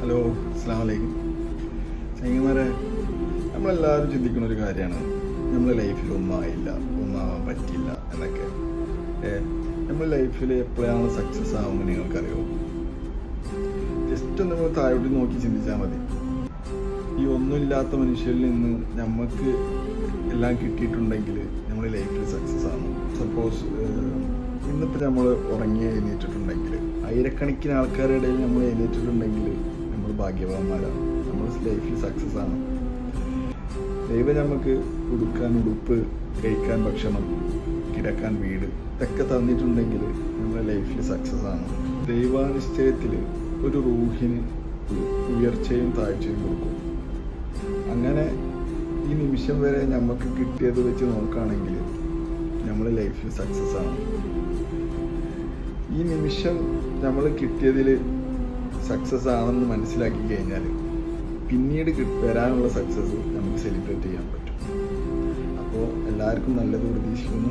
Hello അസ്സാം വലൈക്കും ചങ്ങന്മാരെ നമ്മളെല്ലാവരും ചിന്തിക്കുന്ന ഒരു കാര്യമാണ്. നമ്മുടെ ലൈഫിൽ ഒന്നായില്ല ഒന്നാവാൻ പറ്റില്ല എന്നൊക്കെ. ഏ നമ്മുടെ ലൈഫിൽ എപ്പോഴാണ് സക്സസ് ആവുമെന്ന് നിങ്ങൾക്കറിയോ? ജസ്റ്റ് ഒന്ന് നമ്മൾ താഴോട്ട് നോക്കി ചിന്തിച്ചാൽ മതി. ഈ ഒന്നുമില്ലാത്ത മനുഷ്യരിൽ നിന്ന് നമുക്ക് എല്ലാം കിട്ടിയിട്ടുണ്ടെങ്കിൽ നമ്മുടെ ലൈഫിൽ സക്സസ് ആണ് സപ്പോസ് ഇന്നിപ്പോൾ നമ്മൾ ഉറങ്ങി എഴുന്നേറ്റിട്ടുണ്ടെങ്കിൽ ആയിരക്കണക്കിന് ആൾക്കാരുടെ ഇടയിൽ നമ്മൾ എഴുന്നേറ്റിട്ടുണ്ടെങ്കിൽ ഭാഗ്യവാന്മാരാണ്. നമ്മൾ ലൈഫിൽ സക്സസ് ആണ്. ദൈവം നമുക്ക് ഉടുക്കാൻ ഉടുപ്പ് കഴിക്കാൻ ഭക്ഷണം കിടക്കാൻ വീട് ഇതൊക്കെ തന്നിട്ടുണ്ടെങ്കിൽ നമ്മുടെ ലൈഫിൽ സക്സസ് ആണ്. ദൈവാനിശ്ചയത്തിൽ ഒരു റൂഹിന് ഉയർച്ചയും താഴ്ചയും കൊടുക്കും. അങ്ങനെ ഈ നിമിഷം വരെ നമുക്ക് കിട്ടിയത് വെച്ച് നോക്കുകയാണെങ്കിൽ നമ്മുടെ ലൈഫിൽ സക്സസ് ആണ്. ഈ നിമിഷം നമ്മൾ കിട്ടിയതിൽ സക്സസ് ആണെന്ന് മനസ്സിലാക്കി കഴിഞ്ഞാൽ പിന്നീട് വരാനുള്ള സക്സസ് നമുക്ക് സെലിബ്രേറ്റ് ചെയ്യാൻ പറ്റും. അപ്പോൾ എല്ലാവർക്കും നല്ലത് പ്രതീക്ഷിക്കുന്നു.